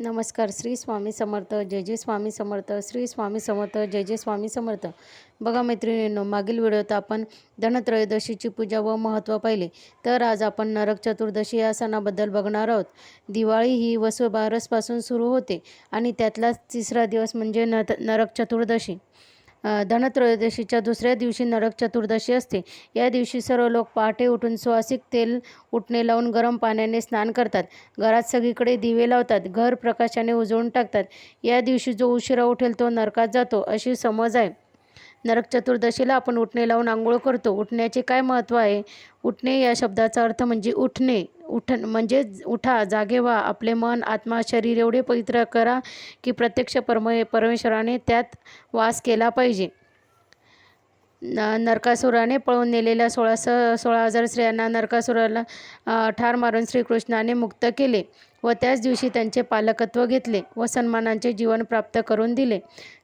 नमस्कार श्री स्वामी समर्थ जय जय स्वामी समर्थ श्री स्वामी समर्थ जय जय स्वामी समर्थ. बघा मैत्रिणींनो मागील व्हिडिओत आपण धनत्रयोदशीची पूजा व महत्त्व पाहिले. तर आज आपण नरक चतुर्दशी या सणाबद्दल बघणार आहोत. दिवाळी ही वसुबारसपासून सुरू होते आणि त्यातलाच तिसरा दिवस म्हणजे न नरक चतुर्दशी. धनत्रयोदशीच्या दुसऱ्या दिवशी नरक चतुर्दशी असते. या दिवशी सर्व लोक पहाटे उठून सुवासिक तेल उठणे लावून गरम पाण्याने स्नान करतात. घरात सगळीकडे दिवे लावतात. घर प्रकाशाने उजळून टाकतात. या दिवशी जो उशिरा उठेल तो नरकात जातो अशी समज आहे. नरक चतुर्दशीला आपण उठणे लावून आंघोळ करतो. उठण्याचे काय महत्त्व आहे? उठणे या शब्दाचा अर्थ म्हणजे उठणे. उठण म्हणजे उठा जागे व्हा आपले मन आत्मा शरीर एवढे पवित्र करा की प्रत्यक्ष परम परमेश्वराने त्यात वास केला पाहिजे. न नरकासुराने पळून नेलेल्या सोळा स सोळा हजार स्त्रियांना नरकासुराला ठार मारून श्रीकृष्णाने मुक्त केले व त्याच दिवशी त्यांचे पालकत्व घेतले व सन्मानांचे जीवन प्राप्त करून दिले.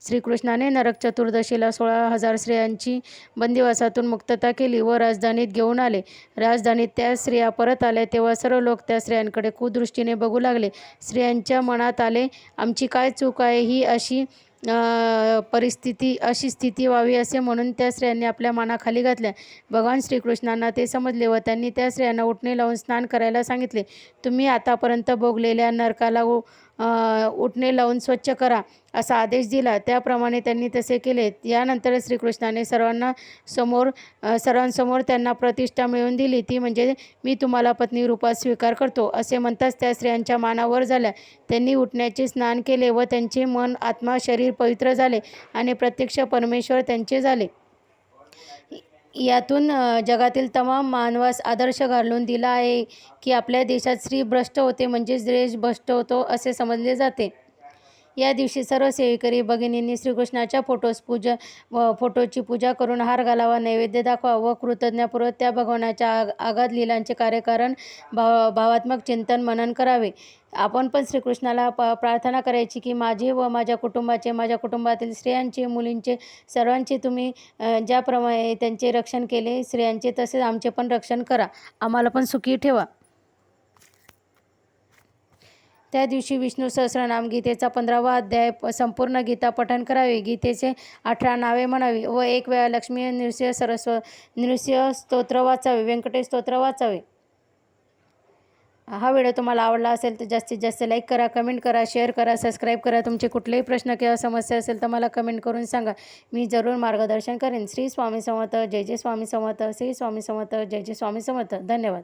श्रीकृष्णाने नरक चतुर्दशीला सोळा हजार स्त्रियांची बंदिवासातून मुक्तता केली व राजधानीत घेऊन आले. राजधानीत त्या स्त्रिया परत आल्या तेव्हा सर्व लोक त्या स्त्रियांकडे कुदृष्टीने बघू लागले. स्त्रियांच्या मनात आले आमची काय चूक आहे ही? अशी परिस्थिती अशी स्थिती व्हावी असे म्हणून त्या स्त्रियांनी आपल्या मनाखाली घातल्या. भगवान श्रीकृष्णांना ते समजले व त्यांनी त्या स्त्रियांना उठणे लावून स्नान करायला सांगितले. तुम्ही आतापर्यंत भोगलेल्या नरकाला उठणे लावून स्वच्छ करा असा आदेश दिला. त्याप्रमाणे त्यांनी तसे केले. यानंतर श्रीकृष्णाने सर्वांना समोर सर्वांसमोर त्यांना प्रतिष्ठा मिळवून दिली. ती म्हणजे मी तुम्हाला पत्नी रूपात स्वीकार करतो. असे म्हणताच त्या स्त्रियांच्या मानावर झाल्या. त्यांनी उठण्याचे स्नान केले व त्यांचे मन आत्मा शरीर पवित्र झाले आणि प्रत्यक्ष परमेश्वर त्यांचे झाले. यातून जगातील तमाम मानवास आदर्श घालून दिला आहे की आपल्या देशात स्त्री भ्रष्ट होते म्हणजेच देश भ्रष्ट होतो असे समजले जाते. या दिवशी सर्व सेवेकरी भगिनींनी श्रीकृष्णाच्या फोटोस पूजा व फोटोची पूजा करून हार घालावा नैवेद्य दाखवा व कृतज्ञपूर्वक त्या भगवानाच्या आग आगाध लिलांचे कार्यकारण भाव भावात्मक चिंतन मनन करावे. आपण पण श्रीकृष्णाला प प्रार्थना करायची की माझे व माझ्या कुटुंबाचे माझ्या कुटुंबातील स्त्रियांचे मुलींचे सर्वांचे तुम्ही ज्याप्रमाणे त्यांचे रक्षण केले स्त्रियांचे तसेच आमचे पण रक्षण करा. आम्हाला पण सुखी ठेवा. त्या दिवशी विष्णू सहस्रनाम गीतेचा पंधरावा अध्याय संपूर्ण गीता पठण करावे. गीतेचे अठरा नावे म्हणावी व एक वेळा लक्ष्मी नृसिंह सरस्व नृसिंह स्तोत्र वाचावे व्यंकटेश स्तोत्र वाचावे. हा व्हिडिओ तुम्हाला आवडला असेल तर जास्तीत जास्त लाईक करा कमेंट करा शेअर करा सबस्क्राईब करा. तुमचे कुठलेही प्रश्न किंवा समस्या असेल तर मला कमेंट करून सांगा. मी जरूर मार्गदर्शन करेन. श्री स्वामी समर्थ जय जय स्वामी समर्थ श्री स्वामी समर्थ जय जय स्वामी समर्थ. धन्यवाद.